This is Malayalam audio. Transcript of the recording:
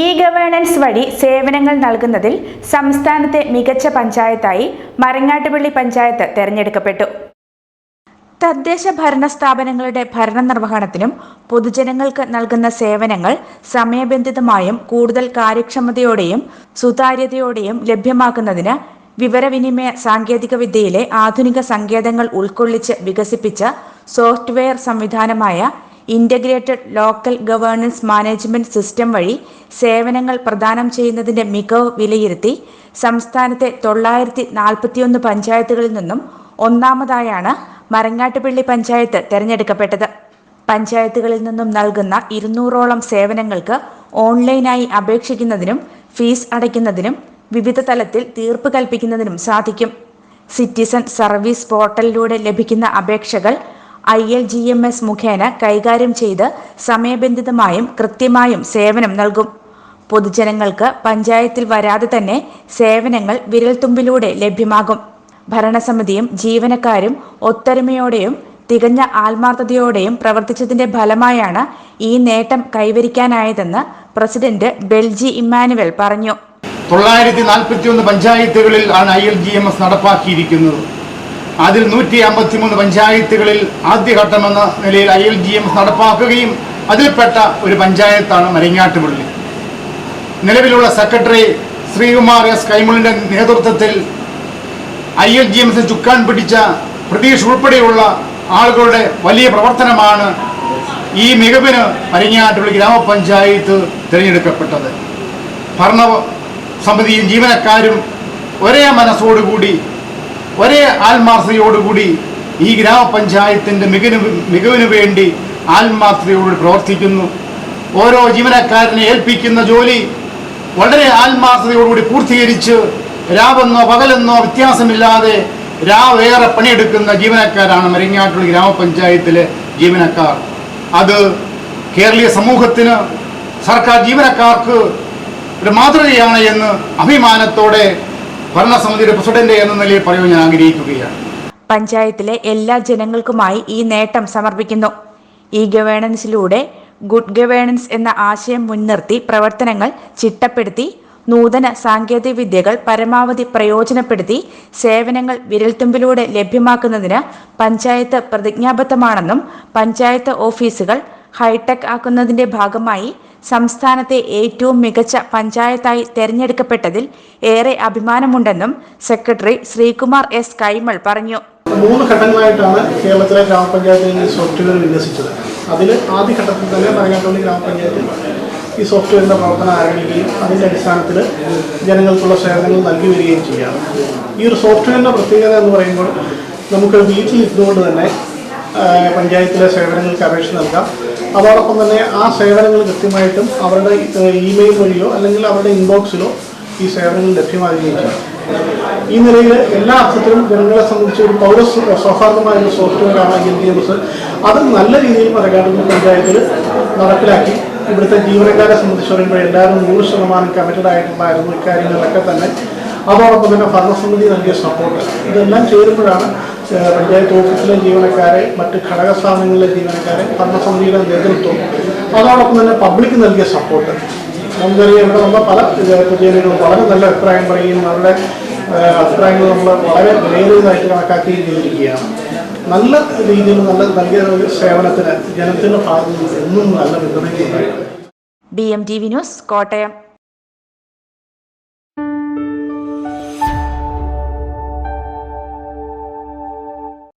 ഇ ഗവേണൻസ് വഴി സേവനങ്ങൾ നൽകുന്നതിൽ സംസ്ഥാനത്തെ മികച്ച പഞ്ചായത്തായി മരങ്ങാട്ടുപള്ളി പഞ്ചായത്ത് തെരഞ്ഞെടുക്കപ്പെട്ടു. തദ്ദേശ ഭരണ സ്ഥാപനങ്ങളുടെ ഭരണ നിർവഹണത്തിനും പൊതുജനങ്ങൾക്ക് നൽകുന്ന സേവനങ്ങൾ സമയബന്ധിതമായും കൂടുതൽ കാര്യക്ഷമതയോടെയും സുതാര്യതയോടെയും ലഭ്യമാക്കുന്നതിന് വിവരവിനിമയ സാങ്കേതിക വിദ്യയിലെ ആധുനിക സങ്കേതങ്ങൾ ഉൾക്കൊള്ളിച്ച് വികസിപ്പിച്ച സോഫ്റ്റ്വെയർ സംവിധാനമായ integrated local governance management system വഴി സേവനങ്ങൾ പ്രദാനം ചെയ്യുന്നതിന്റെ മികവ് വിലയിരുത്തി സംസ്ഥാനത്തെ തൊള്ളായിരത്തി നാൽപ്പത്തിയൊന്ന് പഞ്ചായത്തുകളിൽ നിന്നും ഒന്നാമതായാണ് മരങ്ങാട്ടുപള്ളി പഞ്ചായത്ത് തെരഞ്ഞെടുക്കപ്പെട്ടത്. പഞ്ചായത്തുകളിൽ നിന്നും നൽകുന്ന ഇരുന്നൂറോളം സേവനങ്ങൾക്ക് ഓൺലൈനായി അപേക്ഷിക്കുന്നതിനും ഫീസ് അടയ്ക്കുന്നതിനും വിവിധ തലത്തിൽ തീർപ്പ് കൽപ്പിക്കുന്നതിനും സാധിക്കും. സിറ്റിസൺ സർവീസ് പോർട്ടലിലൂടെ ലഭിക്കുന്ന അപേക്ഷകൾ I L G M S മുഖേന കൈകാര്യം ചെയ്ത് സമയബന്ധിതമായും കൃത്യമായും സേവനം നൽകും. പൊതുജനങ്ങൾക്ക് പഞ്ചായത്തിൽ വരാതെ തന്നെ സേവനങ്ങൾ വിരൽത്തുമ്പിലൂടെ ലഭ്യമാകും. ഭരണസമിതിയും ജീവനക്കാരും ഒത്തൊരുമയോടെയും തികഞ്ഞ ആത്മാർത്ഥതയോടെയും പ്രവർത്തിച്ചതിന്റെ ഫലമായാണ് ഈ നേട്ടം കൈവരിക്കാനായതെന്ന് പ്രസിഡന്റ് ബെൽജി ഇമ്മാനുവൽ പറഞ്ഞു. തൊള്ളായിരത്തി നാൽപ്പത്തി ഒന്ന് പഞ്ചായത്തുകളിൽ ആണ് I L G M S നടപ്പാക്കിയിരിക്കുന്നത്. അതിൽ നൂറ്റി അമ്പത്തിമൂന്ന് പഞ്ചായത്തുകളിൽ ആദ്യഘട്ടമെന്ന നിലയിൽ ഐ എൽ ജി എം നടപ്പാക്കുകയും അതിൽപ്പെട്ട ഒരു പഞ്ചായത്താണ് മരങ്ങാട്ടുപള്ളി. നിലവിലുള്ള സെക്രട്ടറി ശ്രീകുമാർ എസ് കൈമുളിന്റെ നേതൃത്വത്തിൽ I L G M C ചുക്കാൻ പിടിച്ച പ്രതീഷ് ഉൾപ്പെടെയുള്ള ആളുകളുടെ വലിയ പ്രവർത്തനമാണ് ഈ മികവിന് മരങ്ങാട്ടുപള്ളി ഗ്രാമപഞ്ചായത്ത് തിരഞ്ഞെടുക്കപ്പെട്ടത്. ഭരണ സമിതിയും ജീവനക്കാരും ഒരേ മനസ്സോടുകൂടി ഒരേ ആത്മാർത്ഥതയോടുകൂടി ഈ ഗ്രാമപഞ്ചായത്തിന്റെ മികവിന് മികവിന് വേണ്ടി ആത്മാർത്ഥതയോട് പ്രവർത്തിക്കുന്നു. ഓരോ ജീവനക്കാരനെ ഏൽപ്പിക്കുന്ന ജോലി വളരെ ആത്മാർത്ഥതയോടുകൂടി പൂർത്തീകരിച്ച് രാവെന്നോ പകലെന്നോ വ്യത്യാസമില്ലാതെ രാവേറെ പണിയെടുക്കുന്ന ജീവനക്കാരാണ് മരിങ്ങാട്ടുള്ള ഗ്രാമപഞ്ചായത്തിലെ ജീവനക്കാർ. അത് കേരളീയ സമൂഹത്തിന് സർക്കാർ ജീവനക്കാർക്ക് ഒരു മാതൃകയാണ് എന്ന് അഭിമാനത്തോടെ ഭരണസമിതിയുടെ പ്രസിഡന്റ് എന്ന നിലയിൽ പറയുവാൻ ഞാൻ ആഗ്രഹിക്കുകയാണ്. പഞ്ചായത്തിലെ എല്ലാ ജനങ്ങൾക്കുമായി ഈ നേട്ടം സമർപ്പിക്കുന്നു. ഈ ഗവേണൻസിലൂടെ ഗുഡ് ഗവേണൻസ് എന്ന ആശയം മുൻനിർത്തി പ്രവർത്തനങ്ങൾ ചിട്ടപ്പെടുത്തി നൂതന സാങ്കേതിക വിദ്യകൾ പരമാവധി പ്രയോജനപ്പെടുത്തി സേവനങ്ങൾ വിരൽത്തുമ്പിലൂടെ ലഭ്യമാക്കുന്നതിന് പഞ്ചായത്ത് പ്രതിജ്ഞാബദ്ധമാണെന്നും പഞ്ചായത്ത് ഓഫീസുകൾ ഹൈടെക് ആക്കുന്നതിന്റെ ഭാഗമായി സംസ്ഥാനത്തെ ഏറ്റവും മികച്ച പഞ്ചായത്തായി തെരഞ്ഞെടുക്കപ്പെട്ടതിൽ ഏറെ അഭിമാനമുണ്ടെന്നും സെക്രട്ടറി ശ്രീകുമാർ എസ് കൈമൾ പറഞ്ഞു. മൂന്ന് ഘട്ടങ്ങളായിട്ടാണ് കേരളത്തിലെ ഗ്രാമപഞ്ചായത്തിൽ സോഫ്റ്റ്വെയർ വിന്യസിച്ചത് അതിൽ ആദ്യ ഘട്ടത്തിൽ തന്നെ മരങ്ങാട്ടുള്ളി ഗ്രാമപഞ്ചായത്തിൽ ഈ സോഫ്റ്റ്വെയറിന്റെ പ്രവർത്തനം ആരംഭിക്കുകയും അതിന്റെ അടിസ്ഥാനത്തിൽ ജനങ്ങൾക്കുള്ള സേവനങ്ങൾ നൽകി വരികയും ചെയ്യാം ഈ ഒരു സോഫ്റ്റ്വെയറിന്റെ പ്രത്യേകത എന്ന് പറയുമ്പോൾ നമുക്ക് വീട്ടിലിരുന്നുകൊണ്ട് തന്നെ പഞ്ചായത്തിലെ സേവനങ്ങൾക്ക് അപേക്ഷ നൽകാം. അതോടൊപ്പം തന്നെ ആ സേവനങ്ങൾ കൃത്യമായിട്ടും അവരുടെ ഇമെയിൽ വഴിയോ അല്ലെങ്കിൽ അവരുടെ ഇൻബോക്സിലോ ഈ സേവനങ്ങൾ ലഭ്യമാകുകയും ചെയ്യും. ഈ നിലയിൽ എല്ലാ അർത്ഥത്തിലും ജനങ്ങളെ സംബന്ധിച്ച് ഒരു പൗര സൗഹാർദ്ദമായ ഒരു സോഫ്റ്റ്വെയറാണ് എൽ ഡി എസ് അത് നല്ല രീതിയിൽ മരക്കാടുന്ന പഞ്ചായത്തിൽ നടപ്പിലാക്കി. ഇവിടുത്തെ ജീവനക്കാരെ സംബന്ധിച്ച് പറയുമ്പോൾ എല്ലാവരും നൂറ് ശതമാനം കമ്മിറ്റഡ് ആയിട്ടുണ്ടായിരുന്നു ഇക്കാര്യങ്ങളിലൊക്കെ തന്നെ. അതോടൊപ്പം തന്നെ ഭരണസമിതി നൽകിയ സപ്പോർട്ട് ഇതെല്ലാം ചേരുമ്പോഴാണ് പഞ്ചായത്ത് ഓഫീസിലെ ജീവനക്കാരെ മറ്റ് ഘടക സ്ഥാപനങ്ങളിലെ ജീവനക്കാരെ ഭരണസമിതിയുടെ നേതൃത്വം. അതോടൊപ്പം തന്നെ പബ്ലിക് നൽകിയ സപ്പോർട്ട് നമുക്കറിയാം ഇവിടെ നമ്മൾ പല പൊതുജനങ്ങളും വളരെ നല്ല അഭിപ്രായം പറയുകയും അവരുടെ അഭിപ്രായങ്ങൾ നമ്മൾ വളരെ വിലയേറിയതായിട്ട് കണക്കാക്കുകയും ചെയ്തിരിക്കുകയാണ്. നല്ല രീതിയിൽ നല്ല നൽകിയ ഒരു സേവനത്തിന് ജനത്തിന്റെ ഭാഗത്തുനിന്ന് എന്നും നല്ല പിന്തുണയുണ്ടായിരുന്നു B M T V news Kottayam.